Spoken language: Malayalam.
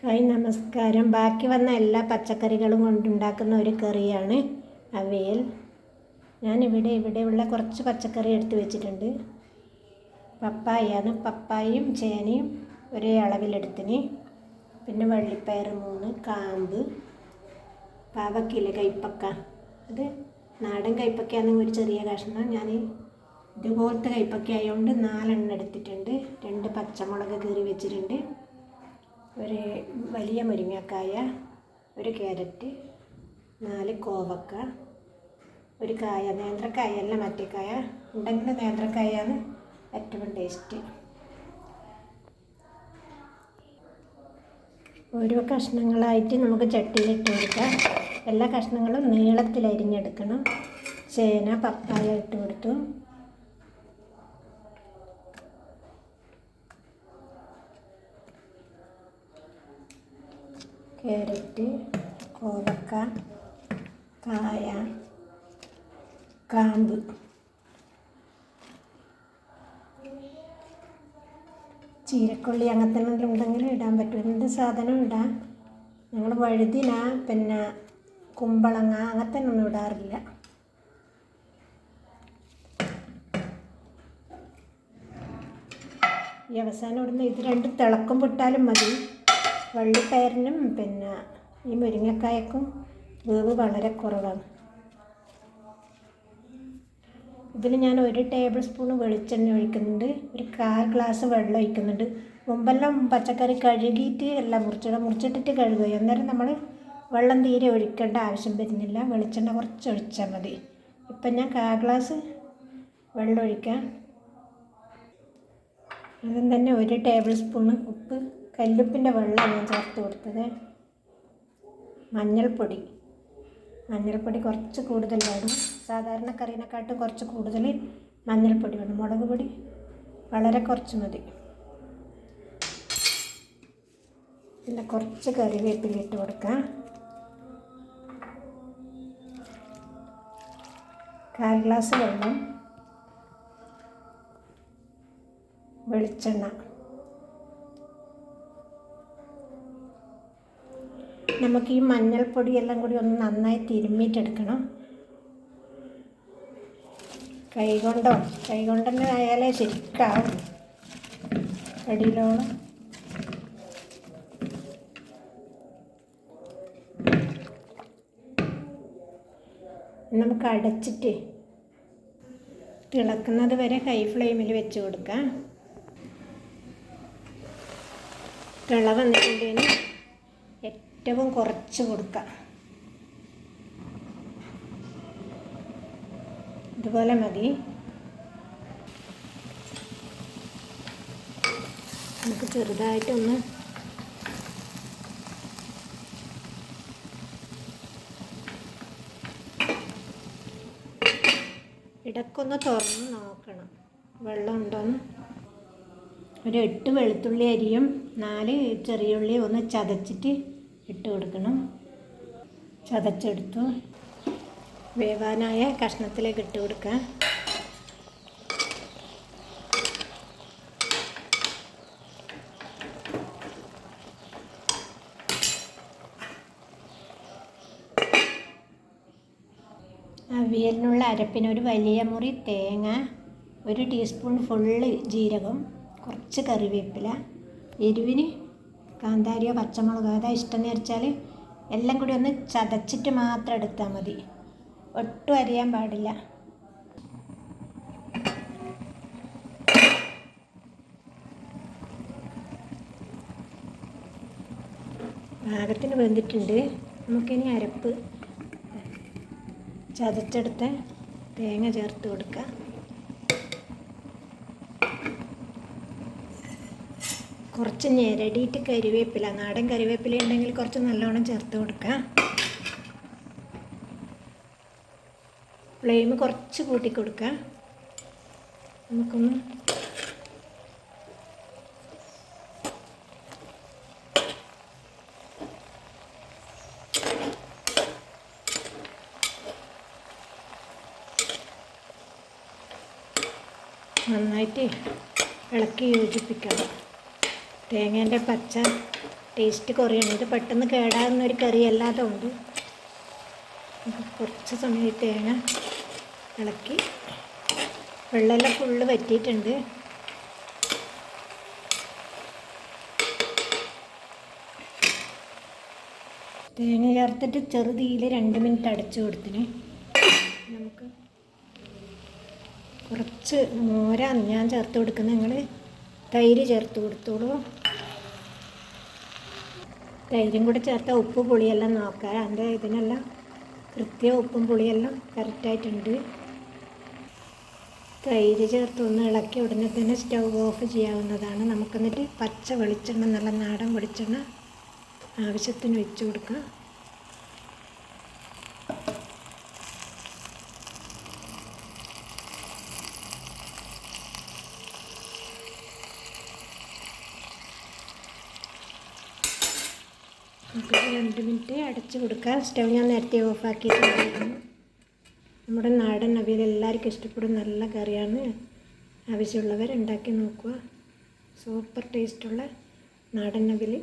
ഹായ് നമസ്കാരം. ബാക്കി വന്ന എല്ലാ പച്ചക്കറികളും കൊണ്ടുണ്ടാക്കുന്ന ഒരു കറിയാണ് അവിയൽ. ഞാനിവിടെ ഇവിടെയുള്ള കുറച്ച് പച്ചക്കറി എടുത്ത് വെച്ചിട്ടുണ്ട്. പപ്പായാണ്. പപ്പായയും ചേനയും ഒരേ അളവിലെടുത്തിന്. പിന്നെ വള്ളിപ്പയർ മൂന്ന് കാമ്പ് പാവക്കില്ല കൈപ്പക്ക. അത് നാടൻ കൈപ്പക്കയാണെങ്കിൽ ഒരു ചെറിയ കഷ്ണം. ഞാൻ ഇതുപോലത്തെ കൈപ്പക്ക ആയതുകൊണ്ട് നാലെണ്ണം എടുത്തിട്ടുണ്ട്. രണ്ട് പച്ചമുളക് കീറി വെച്ചിട്ടുണ്ട്. ഒരു വലിയ മുരിങ്ങക്കായ ഒരു ക്യാരറ്റ് നാല് കോവക്ക ഒരു കായ നേന്ത്രക്കായ അല്ല മറ്റേ കായ. ഉണ്ടെങ്കിൽ നേന്ത്രക്കായാണ് ഏറ്റവും ടേസ്റ്റ്. ഓരോ കഷ്ണങ്ങളായിട്ട് നമുക്ക് ചട്ടിയിലിട്ട് കൊടുക്കാം. എല്ലാ കഷ്ണങ്ങളും നീളത്തിൽ അരിഞ്ഞെടുക്കണം. ചേന പപ്പായ ഇട്ട് കൊടുത്തു. ക്യാരറ്റ് കോവക്ക കായ കാമ്പ്. ചീരക്കൊള്ളി അങ്ങനത്തെ എന്തെങ്കിലും ഉണ്ടെങ്കിൽ ഇടാൻ പറ്റും. എന്ത് സാധനം ഇടാം. ഞങ്ങൾ വഴുതിന പിന്നെ കുമ്പളങ്ങ അങ്ങനത്തെ ഒന്നും ഇടാറില്ല. ഈ അവസാനം ഇടുന്ന ഇത് രണ്ടും തിളക്കം വിട്ടാലും മതി. വള്ളിപ്പയറിനും പിന്നെ ഈ മുരിങ്ങക്കായക്കും വേവ് വളരെ കുറവാണ്. ഇതിൽ ഞാൻ ഒരു ടേബിൾ സ്പൂൺ വെളിച്ചെണ്ണ ഒഴിക്കുന്നുണ്ട്. ഒരു കാൽ ഗ്ലാസ് വെള്ളം ഒഴിക്കുന്നുണ്ട്. മുമ്പെല്ലാം പച്ചക്കറി കഴുകിയിട്ട് എല്ലാം മുറിച്ചിടാം മുറിച്ചിട്ടിട്ട് കഴുകുക അന്നേരം നമ്മൾ വെള്ളം തീരെ ഒഴിക്കേണ്ട ആവശ്യം വരുന്നില്ല. വെളിച്ചെണ്ണ കുറച്ച് ഒഴിച്ചാൽ മതി. ഇപ്പം ഞാൻ കാൽ ഗ്ലാസ് വെള്ളം ഒഴിക്കാം. അതും തന്നെ ഒരു ടേബിൾ സ്പൂണ് ഉപ്പ് കല്ലുപ്പിന്റെ വെള്ളം ഞാൻ ചേർത്ത് കൊടുത്തത് മഞ്ഞൾപ്പൊടി. മഞ്ഞൾപ്പൊടി കുറച്ച് കൂടുതൽ വേണം. സാധാരണ കറീനെക്കാട്ടും കുറച്ച് കൂടുതൽ മഞ്ഞൾപ്പൊടി വേണം. മുളക് പൊടി വളരെ കുറച്ച് മതി. പിന്നെ കുറച്ച് കറിവേപ്പില ഇട്ട് കൊടുക്കാം കാൽ ഗ്ലാസ് വെള്ളം വെളിച്ചെണ്ണ നമുക്ക് ഈ മഞ്ഞൾപ്പൊടി എല്ലാം കൂടി ഒന്ന് നന്നായി തിരുമ്മിയിട്ടെടുക്കണം. കൈകൊണ്ടോ? കൈകൊണ്ട് തന്നെ ആയാലേ ശരിക്കാവും. അടിയിലോളം നമുക്ക് അടച്ചിട്ട് തിളക്കുന്നത് വരെ ഹൈ ഫ്ലെയിമിൽ വെച്ച് കൊടുക്കാം. തിള വന്നിട്ടുണ്ടെങ്കിൽ ഏറ്റവും കുറച്ച് കൊടുക്കുക ഇതുപോലെ മതി. നമുക്ക് ചെറുതായിട്ടൊന്ന് ഇടക്കൊന്ന് തുറന്ന് നോക്കണം. വെള്ളം ഉണ്ടോയെന്ന് ഒരു എട്ട് വെളുത്തുള്ളി അരിയും നാല് ചെറിയ ഉള്ളി ഒന്ന് ചതച്ചിട്ട് ഇട്ട് കൊടുക്കണം. ചതച്ചെടുത്തു. വേവാനായ കഷ്ണത്തിലേക്ക് ഇട്ട് കൊടുക്കുക. അവിയലിനുള്ള അരപ്പിന് ഒരു വലിയ മുറി തേങ്ങ ഒരു ടീസ്പൂൺ ഫുള്ള് ജീരകം കുറച്ച് കറിവേപ്പില എരിവിന് കാന്താരിയോ പച്ചമുളകോ അതാ ഇഷ്ടം എന്ന് വെച്ചാൽ എല്ലാം കൂടി ഒന്ന് ചതച്ചിട്ട് മാത്രം എടുത്താൽ മതി. ഒട്ടും അരിയാൻ പാടില്ല. പാകത്തിന് വെന്തിട്ടുണ്ട്. നമുക്കിനി അരപ്പ് ചതച്ചെടുത്ത തേങ്ങ ചേർത്ത് കൊടുക്കുക കുറച്ച് ഞെരടിയിട്ട് കരിവേപ്പില നാടൻ കരിവേപ്പില ഉണ്ടെങ്കിൽ കുറച്ച് നല്ലോണം ചേർത്ത് കൊടുക്കുക. ഫ്ലെയിം കുറച്ച് കൂട്ടി കൊടുക്കുക. നമുക്കൊന്ന് നന്നായിട്ട് ഇളക്കി യോജിപ്പിക്കണം. തേങ്ങേന്റെ പച്ച ടേസ്റ്റ് കുറയാണ്. ഇത് പെട്ടെന്ന് കേടാകുന്ന ഒരു കറി ഉണ്ട് കുറച്ച് സമയം തേങ്ങ ഇളക്കി വെള്ളമെല്ലാം ഫുള്ള് വറ്റിയിട്ടുണ്ട്. തേങ്ങ ചേർത്തിട്ട് ചെറുതീയിൽ രണ്ട് മിനിറ്റ് അടച്ചു കൊടുത്തിന്. നമുക്ക് കുറച്ച് മോരാണ് ഞാൻ ചേർത്ത് കൊടുക്കുന്നത്. നിങ്ങൾ തൈര് ചേർത്ത് കൊടുത്തോളൂ. തൈരും കൂടെ ചേർത്ത ഉപ്പ് പുളിയെല്ലാം നോക്കാം. അതിന്റെ ഇതിനെല്ലാം കൃത്യ ഉപ്പും പുളിയെല്ലാം കറക്റ്റായിട്ടുണ്ട്. തൈര് ചേർത്ത് ഒന്ന് ഇളക്കി ഉടനെ തന്നെ സ്റ്റൗ ഓഫ് ചെയ്യാവുന്നതാണ്. നമുക്കെന്നിട്ട് പച്ച വെളിച്ചെണ്ണ നല്ല നാടൻ വെളിച്ചെണ്ണ ആവശ്യത്തിന് വെച്ച് കൊടുക്കാം. നമുക്ക് രണ്ട് മിനിറ്റ് അടച്ച് കൊടുക്കാം. സ്റ്റവ് ഞാൻ നേരത്തെ ഓഫാക്കിയിട്ടുണ്ടായിരുന്നു നമ്മുടെ നാടൻ അവിയൽ എല്ലാവർക്കും ഇഷ്ടപ്പെടും. നല്ല കറിയാണ്. ആവശ്യമുള്ളവർ ഉണ്ടാക്കി നോക്കുക. സൂപ്പർ ടേസ്റ്റുള്ള നാടൻ അവിയൽ.